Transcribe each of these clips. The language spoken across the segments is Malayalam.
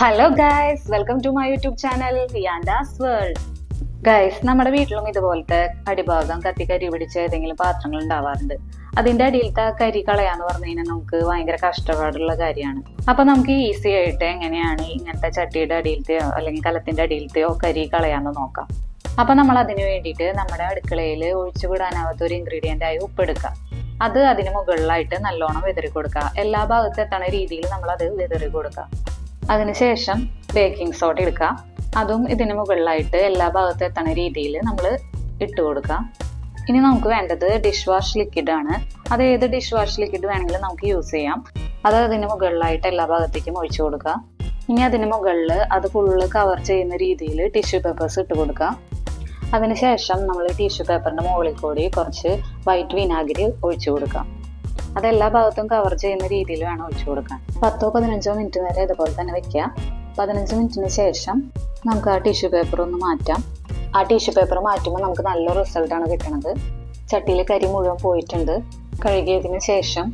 Hello guys welcome to my YouTube channel യാൻഡാസ് world guys നമ്മുടെ വീട്ടിലും ഇതുപോലത്തെ അടിഭാഗം കത്തി കരി പിടിച്ച ഏതെങ്കിലും പാത്രങ്ങൾ ഉണ്ടാവാറുണ്ട്. അതിന്റെ അടിയിലത്തെ കരി കളയാന്ന് പറഞ്ഞു കഴിഞ്ഞാൽ നമുക്ക് ഭയങ്കര കഷ്ടപ്പാടുള്ള കാര്യമാണ്. അപ്പൊ നമുക്ക് ഈസി ആയിട്ട് എങ്ങനെയാണ് ഇങ്ങനത്തെ ചട്ടിയുടെ അടിയിലത്തെയോ അല്ലെങ്കിൽ കലത്തിന്റെ അടിയിലത്തെയോ കരി കളയാന്ന് നോക്കാം. അപ്പൊ നമ്മൾ അതിന് വേണ്ടിയിട്ട് നമ്മുടെ അടുക്കളയിൽ ഒഴിച്ചുവിടാനാവാത്ത ഒരു ഇൻഗ്രീഡിയന്റ് ആയി ഉപ്പെടുക്കുക അത് അതിന് മുകളിലായിട്ട് നല്ലോണം വിതറി കൊടുക്കുക എല്ലാ ഭാഗത്തും എത്തണ രീതിയിൽ നമ്മൾ അത് വിതറി കൊടുക്കുക അതിനുശേഷം ബേക്കിംഗ് സോഡ എടുക്കുക. അതും ഇതിന് മുകളിലായിട്ട് എല്ലാ ഭാഗത്തും എത്തണ രീതിയിൽ നമ്മൾ ഇട്ട് കൊടുക്കാം ഇനി നമുക്ക് വേണ്ടത് ഡിഷ് വാഷ് ലിക്വിഡ് ആണ്. അത് ഏത് ഡിഷ് വാഷ് ലിക്വിഡ് വേണമെങ്കിലും നമുക്ക് യൂസ് ചെയ്യാം. അത് അതിന് മുകളിലായിട്ട് എല്ലാ ഭാഗത്തേക്കും ഒഴിച്ചു കൊടുക്കുക. ഇനി അതിന് മുകളിൽ അത് ഫുള്ള് കവർ ചെയ്യുന്ന രീതിയിൽ ടിഷ്യൂ പേപ്പേഴ്സ് ഇട്ട് കൊടുക്കുക. അതിനുശേഷം നമ്മൾ ടിഷ്യൂ പേപ്പറിന്റെ മുകളിൽ കൂടി കുറച്ച് വൈറ്റ് വിനാഗിരി ഒഴിച്ചു കൊടുക്കാം അത് എല്ലാ ഭാഗത്തും കവർ ചെയ്യുന്ന രീതിയിൽ വേണം ഒഴിച്ചു കൊടുക്കാൻ. പത്തോ പതിനഞ്ചോ മിനിറ്റ് വരെ ഇതുപോലെ തന്നെ വെക്കുക പതിനഞ്ച് മിനിറ്റിന് ശേഷം നമുക്ക് ആ ടിഷ്യൂ പേപ്പർ ഒന്ന് മാറ്റാം. ആ ടിഷ്യൂ പേപ്പർ മാറ്റുമ്പോൾ നമുക്ക് നല്ല റിസൾട്ടാണ് കിട്ടുന്നത് ചട്ടിയിൽ കരി മുഴുവൻ പോയിട്ടുണ്ട്. കഴുകിയതിന് ശേഷം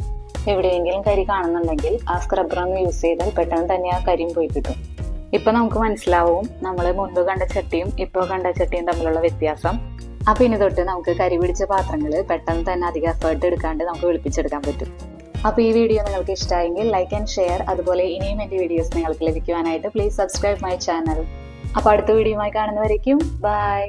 എവിടെയെങ്കിലും കരി കാണുന്നുണ്ടെങ്കിൽ ആ സ്ക്രബ്ബർ ഒന്ന് യൂസ് ചെയ്താൽ പെട്ടെന്ന് തന്നെ ആ കരിയും പോയി കിട്ടും. ഇപ്പൊ നമുക്ക് മനസ്സിലാവും നമ്മൾ മുൻപ് കണ്ട ചട്ടിയും ഇപ്പോൾ കണ്ട ചട്ടിയും തമ്മിലുള്ള വ്യത്യാസം. അപ്പൊ ഇനി തൊട്ട് നമുക്ക് കരി പിടിച്ച പാത്രങ്ങൾ പെട്ടെന്ന് തന്നെ അധികം എഫേർട്ട് എടുക്കാണ്ട് നമുക്ക് വെളുപ്പിച്ചെടുക്കാൻ പറ്റും. അപ്പോൾ ഈ വീഡിയോ നിങ്ങൾക്ക് ഇഷ്ടമായെങ്കിൽ ലൈക്ക് ആൻഡ് ഷെയർ അതുപോലെ ഇനിയും എന്റെ വീഡിയോസ് നിങ്ങൾക്ക് ലഭിക്കുവാനായിട്ട് പ്ലീസ് സബ്സ്ക്രൈബ് മൈ ചാനൽ അപ്പോൾ അടുത്ത വീഡിയോയുമായി കാണുന്നവരേക്കും ബൈ